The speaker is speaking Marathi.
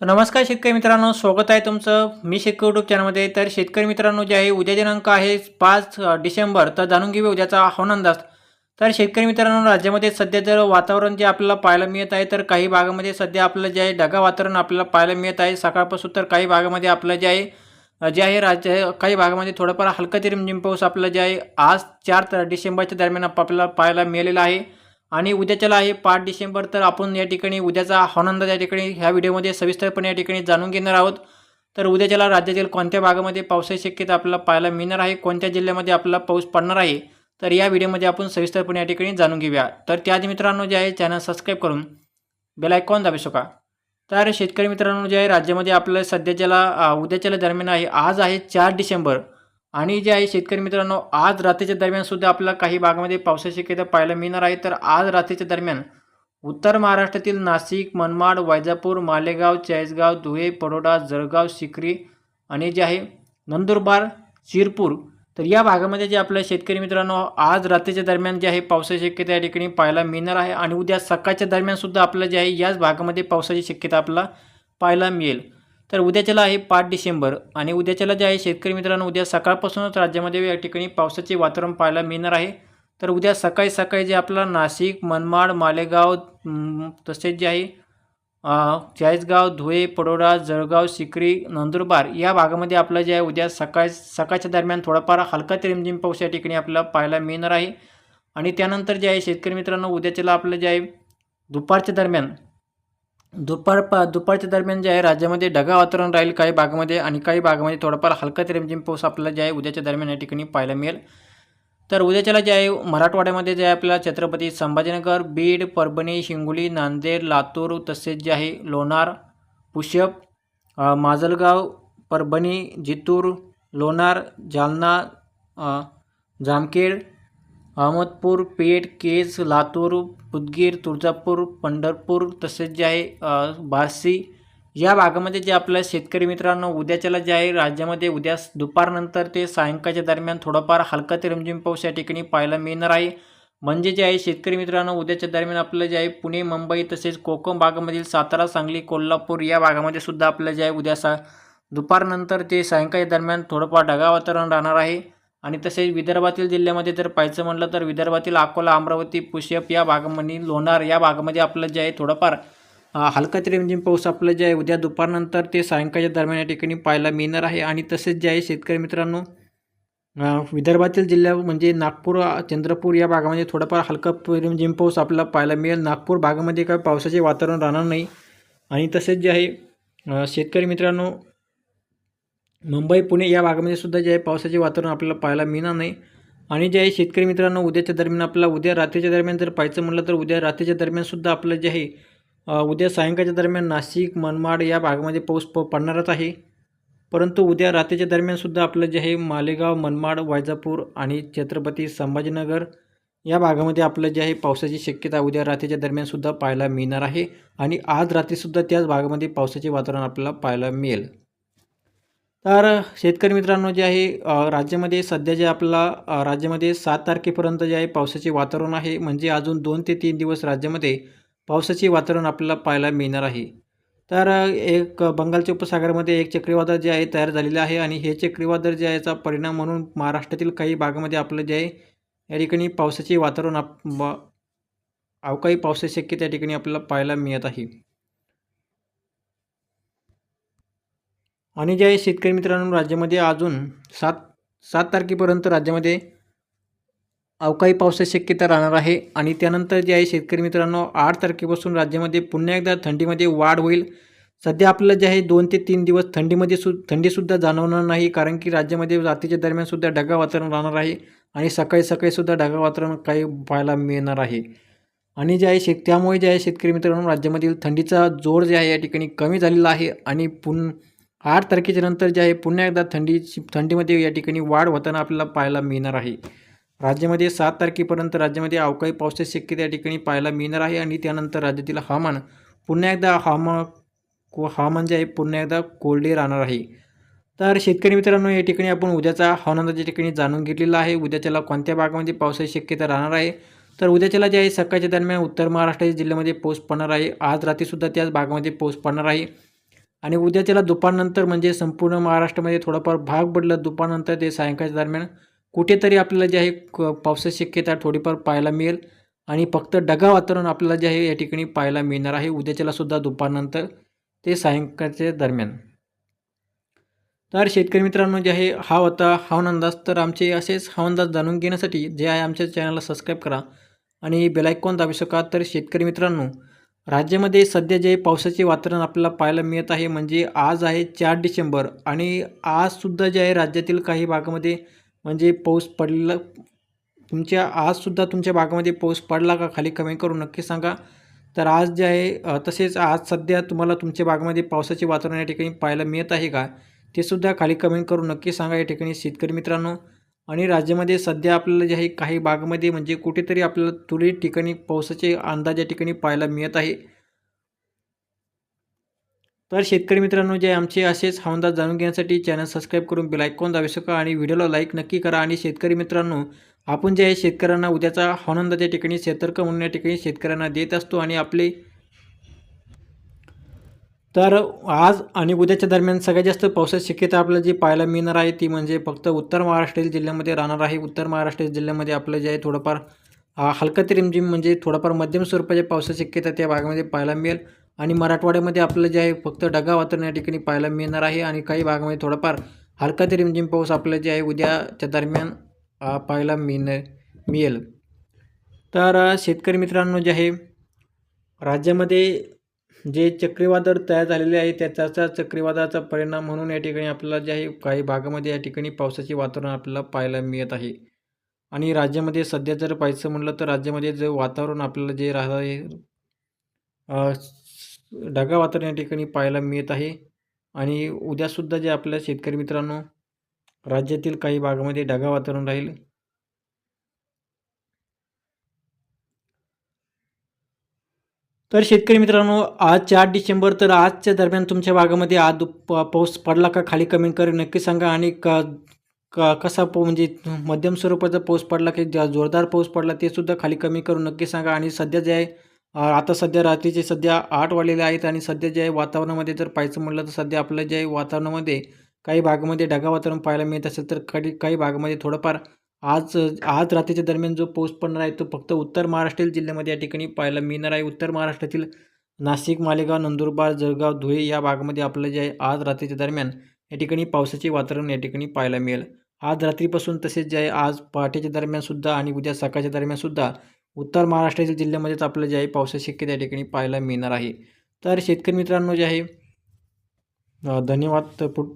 तर नमस्कार शेतकरी मित्रांनो स्वागत आहे तुमचं मी शेतकरी यूट्यूब चॅनलमध्ये तर शेतकरी मित्रांनो जे आहे उद्या दिनांक आहे पाच डिसेंबर. तर जाणून घेऊया उद्याचा हवामान अंदाज. तर शेतकरी मित्रांनो राज्यामध्ये सध्या जर वातावरण जे आपल्याला पाहायला मिळत आहे तर काही भागामध्ये सध्या आपलं जे आहे ढगा वातावरण आपल्याला पाहायला मिळत आहे. सकाळपासून तर काही भागामध्ये आपलं जे आहे जे आहे राज्य काही भागामध्ये थोडंफार हलका ते रिमझिम पाऊस आपलं जे आहे आज चार डिसेंबरच्या दरम्यान आप- आपल्याला पाहायला मिळालेला आहे. आणि उद्याच्याला आहे पाच डिसेंबर तर आपण या ठिकाणी उद्याचा हवामान या ठिकाणी ह्या व्हिडिओमध्ये सविस्तरपणे या ठिकाणी जाणून घेणार आहोत. तर उद्याच्याला राज्यातील कोणत्या भागामध्ये पावसाची शक्यता आपल्याला पाहायला मिळणार आहे कोणत्या जिल्ह्यामध्ये आपल्याला पाऊस पडणार आहे तर या व्हिडिओमध्ये आपण सविस्तरपणे या ठिकाणी जाणून घेऊया. तर त्याआधी मित्रांनो जे आहे चॅनल सबस्क्राईब करून बेल आयकॉन दाबू शका तर शेतकरी मित्रांनो जे आहे राज्यामध्ये आपलं सध्याच्याला उद्याच्याला दरम्यान आहे आज आहे चार डिसेंबर. आणि जे आहे शेतकरी मित्रांनो आज रात्रीच्या दरम्यान सुद्धा आपल्याला काही भागामध्ये पावसाची शक्यता पाहायला मिळणार आहे. तर आज रात्रीच्या दरम्यान उत्तर महाराष्ट्रातील नाशिक मनमाड वैजापूर मालेगाव चाळीसगाव धुळे पडोडा जळगाव सिकरी आणि जे आहे नंदुरबार शिरपूर तर या भागामध्ये जे आपल्या शेतकरी मित्रांनो आज रात्रीच्या दरम्यान जे आहे पावसाची शक्यता या ठिकाणी पाहायला मिळणार आहे. आणि उद्या सकाळच्या दरम्यान सुद्धा आपलं जे आहे याच भागामध्ये पावसाची शक्यता आपल्याला पाहायला मिळेल. तर उद्याच्याला आहे पाच डिसेंबर आणि उद्याच्याला जे आहे शेतकरी मित्रांनो उद्या सकाळपासूनच राज्यामध्ये या ठिकाणी पावसाचे वातावरण पाहायला मिळणार आहे. तर उद्या सकाळी सकाळी जे आपला नाशिक मनमाड मालेगाव तसेच जे आहे चाळीसगाव धुळे पडोडा जळगाव सिकरी नंदुरबार या भागामध्ये आपलं जे आहे उद्या सकाळ सकाळच्या दरम्यान थोडाफार हलका ते रिमझिम पाऊस या ठिकाणी आपल्याला पाहायला मिळणार आहे. आणि त्यानंतर जे आहे शेतकरी मित्रांनो उद्याच्याला आपलं जे आहे दुपारच्या दरम्यान दुपार प दुपारच्या दरम्यान जे आहे राज्यामध्ये ढगा वातावरण राहील काही भागामध्ये आणि काही भागामध्ये थोडाफार हलका ते रिमझिम पाऊस आपल्याला जे आहे उद्याच्या दरम्यान या ठिकाणी पाहायला मिळेल. तर उद्याच्याला जे आहे मराठवाड्यामध्ये जे आहे आपल्याला छत्रपती संभाजीनगर बीड परभणी हिंगोली नांदेड लातूर तसेच जे आहे लोणार पुष्यप माजलगाव परभणी जितूर लोणार जालना जामखेड अहमदपूर पेठ केज लातूर उदगीर तुळजापूर पंढरपूर तसेच जे आहे अ, बार्शी या भागामध्ये जे आपल्या शेतकरी मित्रांनो उद्याच्याला जे आहे राज्यामध्ये उद्या दुपारनंतर ते सायंकाळच्या दरम्यान थोडाफार हलका ते रिमझिम पाऊस या ठिकाणी पाहायला मिळणार आहे. म्हणजे जे आहे शेतकरी मित्रांनो उद्याच्या दरम्यान आपलं जे आहे पुणे मुंबई तसेच कोकण भागामधील सातारा सांगली कोल्हापूर या भागामध्ये सुद्धा आपलं जे आहे उद्या सा दुपारनंतर ते सायंकाळच्या दरम्यान थोडंफार ढगाळ वातावरण राहणार आहे. आणि तसेच विदर्भातील जिल्ह्यामध्ये जर पाहायचं म्हटलं तर विदर्भातील अकोला अमरावती पुष्यप या भागामध्ये लोणार या भागामध्ये आपलं जे आहे थोडंफार हलका ते रिमझिम पाऊस आपलं जे आहे उद्या दुपारनंतर ते सायंकाळच्या दरम्यान या ठिकाणी पाहायला मिळणार आहे. आणि तसेच जे आहे शेतकरी मित्रांनो विदर्भातील जिल्ह्या म्हणजे नागपूर चंद्रपूर या भागामध्ये थोडाफार हलका प- रिमझिम म्हणजे पाऊस आपल्याला पाहायला मिळेल. नागपूर भागामध्ये काय पावसाचे वातावरण राहणार नाही. आणि तसेच जे आहे शेतकरी मित्रांनो मुंबई पुणे या भागामध्ये सुद्धा जे आहे पावसाचे वातावरण आपल्याला पाहायला मिळणार नाही. आणि जे आहे शेतकरी मित्रांनो उद्याच्या दरम्यान आपल्याला उद्या रात्रीच्या दरम्यान जर पाहायचं म्हटलं तर उद्या रात्रीच्या दरम्यानसुद्धा आपलं जे आहे उद्या सायंकाळच्या दरम्यान नाशिक मनमाड या भागामध्ये पाऊस प पडणारच आहे. परंतु उद्या रात्रीच्या दरम्यानसुद्धा आपलं जे आहे मालेगाव मनमाड वैजापूर आणि छत्रपती संभाजीनगर या भागामध्ये आपलं जे आहे पावसाची शक्यता उद्या रात्रीच्या दरम्यानसुद्धा पाहायला मिळणार आहे. आणि आज रात्रीसुद्धा त्याच भागामध्ये पावसाचे वातावरण आपल्याला पाहायला मिळेल. तर शेतकरी मित्रांनो जे आहे राज्यामध्ये सध्या जे आपला राज्यामध्ये सात तारखेपर्यंत जे आहे पावसाचे वातावरण आहे. म्हणजे अजून दोन ते तीन दिवस राज्यामध्ये पावसाचे वातावरण आपल्याला पाहायला मिळणार आहे. तर एक बंगालच्या उपसागरामध्ये एक चक्रीवादळ जे आहे तयार झालेलं आहे. आणि हे चक्रीवादळ जे आहे याचा परिणाम म्हणून महाराष्ट्रातील काही भागामध्ये आपलं जे आहे या ठिकाणी पावसाचे वातावरण आप अवकाळी पावसाची शक्यता या ठिकाणी आपल्याला पाहायला मिळत आहे. आणि जे आहे शेतकरी मित्रांनो राज्यामध्ये अजून सात सात तारखेपर्यंत राज्यामध्ये अवकाळी पावसाची शक्यता राहणार आहे. आणि त्यानंतर जे आहे शेतकरी मित्रांनो आठ तारखेपासून राज्यामध्ये पुन्हा एकदा थंडीमध्ये वाढ होईल. सध्या आपल्याला जे आहे दोन ते तीन दिवस थंडीमध्ये सु थंडीसुद्धा जाणवणार नाही कारण की राज्यामध्ये रात्रीच्या दरम्यानसुद्धा ढगा वातावरण राहणार आहे. आणि सकाळी सकाळीसुद्धा ढगा वातावरण काही पाहायला मिळणार आहे. आणि जे आहे शेत त्यामुळे जे आहे शेतकरी मित्रांनो राज्यामधील थंडीचा जोर जे आहे या ठिकाणी कमी झालेला आहे. आणि पुन आठ तारखेच्या नंतर जे आहे पुन्हा एकदा थंडीची थंडीमध्ये या ठिकाणी वाढ होताना आपल्याला पाहायला मिळणार आहे. राज्यामध्ये सात तारखेपर्यंत राज्यामध्ये अवकाळी पावसाची शक्यता या ठिकाणी पाहायला मिळणार आहे आणि त्यानंतर राज्यातील हवामान पुन्हा एकदा हवामान को हवामान जे आहे पुन्हा एकदा कोरडे राहणार आहे. तर शेतकरी मित्रांनो या ठिकाणी आपण उद्याचा हवामानाच्या ठिकाणी जाणून घेतलेला आहे. उद्याच्याला कोणत्या भागामध्ये पावसाची शक्यता राहणार आहे? तर उद्याच्याला जे आहे सकाळच्या दरम्यान उत्तर महाराष्ट्र जिल्ह्यामध्ये पाऊस पडणार आहे. आज रात्रीसुद्धा त्याच भागामध्ये पाऊस पडणार आहे. आणि उद्याच्याला दुपारनंतर म्हणजे संपूर्ण महाराष्ट्रामध्ये थोडाफार भाग बदलत दुपारनंतर ते सायंकाळच्या दरम्यान कुठेतरी आपल्याला जे आहे क पावसाची शक्यता थोडीफार पाहायला मिळेल. आणि फक्त ढगा वातावरण आपल्याला जे आहे या ठिकाणी पाहायला मिळणार आहे. उद्याच्याला सुद्धा दुपारनंतर ते सायंकाळच्या दरम्यान. तर शेतकरी मित्रांनो जे आहे हा होता हवामान अंदाज तर आमचे असेच हवामान अंदाज जाणून घेण्यासाठी जे आहे आमच्या चॅनलला सबस्क्राईब करा आणि बेलायकॉन दाबू शका तर शेतकरी मित्रांनो राज्यामध्ये सध्या जे पावसाचे वातावरण आपल्याला पाहायला मिळत आहे म्हणजे आज आहे चार डिसेंबर आणि आजसुद्धा जे आहे राज्यातील काही भागामध्ये म्हणजे पाऊस पडला तुमच्या आजसुद्धा तुमच्या भागामध्ये पाऊस पडला का खाली कमेंट करून नक्की सांगा. तर आज जे आहे तसेच आज सध्या तुम्हाला तुमच्या भागामध्ये पावसाचे वातावरण या ठिकाणी पाहायला मिळत आहे का ते सुद्धा खाली कमेंट करून नक्की सांगा या ठिकाणी शेतकरी मित्रांनो. आणि राज्यामध्ये सध्या आपल्याला जे आहे काही भागामध्ये म्हणजे कुठेतरी आपल्याला तुरळक ठिकाणी पावसाचे अंदाज या ठिकाणी पाहायला मिळत आहे. तर शेतकरी मित्रांनो जे आमचे असेच हवामान जाणून घेण्यासाठी चॅनल सबस्क्राईब करून बेल दाबू शका आणि व्हिडिओला लाईक नक्की करा. आणि शेतकरी मित्रांनो आपण जे आहे शेतकऱ्यांना उद्याचा हवानंदाच्या ठिकाणी सतर्क म्हणून या ठिकाणी शेतकऱ्यांना देत असतो आणि आपले तर आज आणि उद्याच्या दरम्यान सगळ्यात जास्त पावसाची शक्यता आपल्याला जी पाहायला मिळणार आहे ती म्हणजे फक्त उत्तर महाराष्ट्रातील जिल्ह्यामध्ये राहणार आहे. उत्तर महाराष्ट्र जिल्ह्यामध्ये आपलं जे आहे थोडंफार हलका ते रिमझिम म्हणजे थोडंफार मध्यम स्वरूपाच्या पावसाची शक्यता त्या भागामध्ये पाहायला मिळेल. आणि मराठवाड्यामध्ये आपलं जे आहे फक्त ढगा वातावरण या ठिकाणी पाहायला मिळणार आहे. आणि काही भागामध्ये थोडंफार हलका ते रिमझिम पाऊस आपलं जे आहे उद्याच्या दरम्यान पाहायला मिळणार मिळेल. तर शेतकरी मित्रांनो जे आहे राज्यामध्ये जे चक्रीवादळ तयार झालेले आहे त्याचा चक्रीवादळाचा परिणाम म्हणून या ठिकाणी आपल्याला जे आहे काही भागामध्ये या ठिकाणी पावसाचे वातावरण आपल्याला पाहायला मिळत आहे. आणि राज्यामध्ये सध्या जर पाहायचं म्हटलं तर राज्यामध्ये जे वातावरण आपल्याला जे राहत आहे ढगा वातावरण या ठिकाणी पाहायला मिळत आहे. आणि उद्यासुद्धा जे आपल्या शेतकरी मित्रांनो राज्यातील काही भागामध्ये ढगा वातावरण राहील. तर शेतकरी मित्रांनो आज चार डिसेंबर तर आजच्या दरम्यान तुमच्या भागामध्ये आज पाऊस पडला का? खाली कमेंट कर नक्की सांगा. आणि का का कसा पो म्हणजे मध्यम स्वरूपाचा पाऊस पडला की जोरदार पाऊस पडला ते सुद्धा खाली कमी करून नक्की सांगा. आणि सध्या जे आहे आता सध्या रात्रीचे सध्या आठ वाढलेले आहेत आणि सध्या जे आहे वातावरणामध्ये जर पाहायचं म्हटलं तर सध्या आपलं जे आहे वातावरणामध्ये काही भागामध्ये ढगा वातावरण पाहायला मिळत असेल तर काही काही भागामध्ये थोडंफार आज आज रात्रीच्या दरम्यान जो पाऊस पडणार आहे तो फक्त उत्तर महाराष्ट्रातील जिल्ह्यामध्ये या ठिकाणी पाहायला मिळणार आहे. उत्तर महाराष्ट्रातील नाशिक मालेगाव नंदुरबार जळगाव धुळे या भागामध्ये आपलं जे आहे आज रात्रीच्या दरम्यान या ठिकाणी पावसाचे वातावरण या ठिकाणी पाहायला मिळेल. आज रात्रीपासून तसेच जे आहे आज पहाटेच्या दरम्यानसुद्धा आणि उद्या सकाळच्या दरम्यानसुद्धा उत्तर महाराष्ट्रातील जिल्ह्यामध्येच आपलं जे आहे पावसाची शक्यता या ठिकाणी पाहायला मिळणार आहे. तर शेतकरी मित्रांनो जे आहे धन्यवाद तर पुढ